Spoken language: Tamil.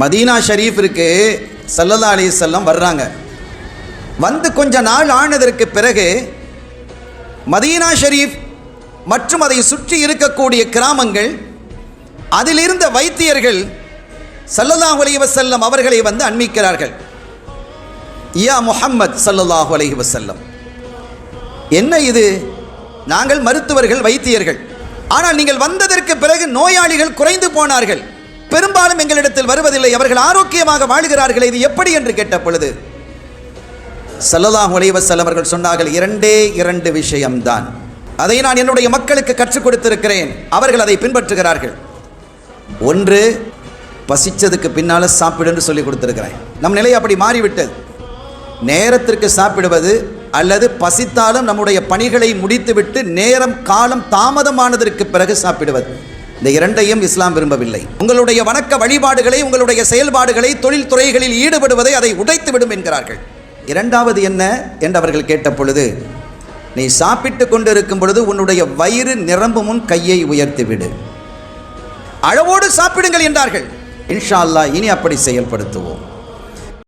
மதீனா ஷரீஃபிற்கு சல்லல்லா அலிசல்லம் வர்றாங்க. வந்து கொஞ்ச நாள் ஆனதற்கு பிறகு மதீனா ஷரீஃப் மற்றும் அதை சுற்றி இருக்கக்கூடிய கிராமங்கள் அதிலிருந்த வைத்தியர்கள் சல்லதா அலி வசல்லம் அவர்களை வந்து அண்மிக்கிறார்கள் யா முஹம்மத் சல்லல்லாஹு அலஹி வசல்லம் என்ன இது? நாங்கள் மருத்துவர்கள் வைத்தியர்கள். ஆனால் நீங்கள் வந்ததற்கு பிறகு நோயாளிகள் குறைந்து போனார்கள். பெரும்பாலும் எங்களிடத்தில் வருவதில்லை. அவர்கள் ஆரோக்கியமாக வாழ்கிறார்கள் இது எப்படி என்று கேட்ட பொழுது சல்லல்லாஹு அலைஹி அவர்கள் சொன்னார்கள் இரண்டே இரண்டு விஷயம்தான். அதை நான் என்னுடைய மக்களுக்கு கற்றுக் கொடுத்திருக்கிறேன். அவர்கள் அதை பின்பற்றுகிறார்கள். ஒன்று பசிச்சதுக்கு பின்னால சாப்பிடுன்னு சொல்லி கொடுத்திருக்கிறேன். நம் நிலை அப்படி மாறிவிட்டது. நேரத்திற்கு சாப்பிடுவது அல்லது பசித்தாலும் நம்முடைய பணிகளை முடித்துவிட்டு நேரம் காலம் தாமதமானதற்கு பிறகு சாப்பிடுவது. இந்த இரண்டையும் இஸ்லாம் விரும்பவில்லை. உங்களுடைய வணக்க வழிபாடுகளை உங்களுடைய செயல்பாடுகளை தொழில் துறைகளில் ஈடுபடுவதை அதை உடைத்துவிடும் என்கிறார்கள். இரண்டாவது என்ன என்று அவர்கள் கேட்ட பொழுது நீ சாப்பிட்டு கொண்டிருக்கும் பொழுது உன்னுடைய வயிறு நிரம்பும் முன் கையை உயர்த்திவிடு. அளவோடு சாப்பிடுங்கள் என்றார்கள். இன்ஷா அல்லாஹ் இனி அப்படி செயல்படுத்துவோம்.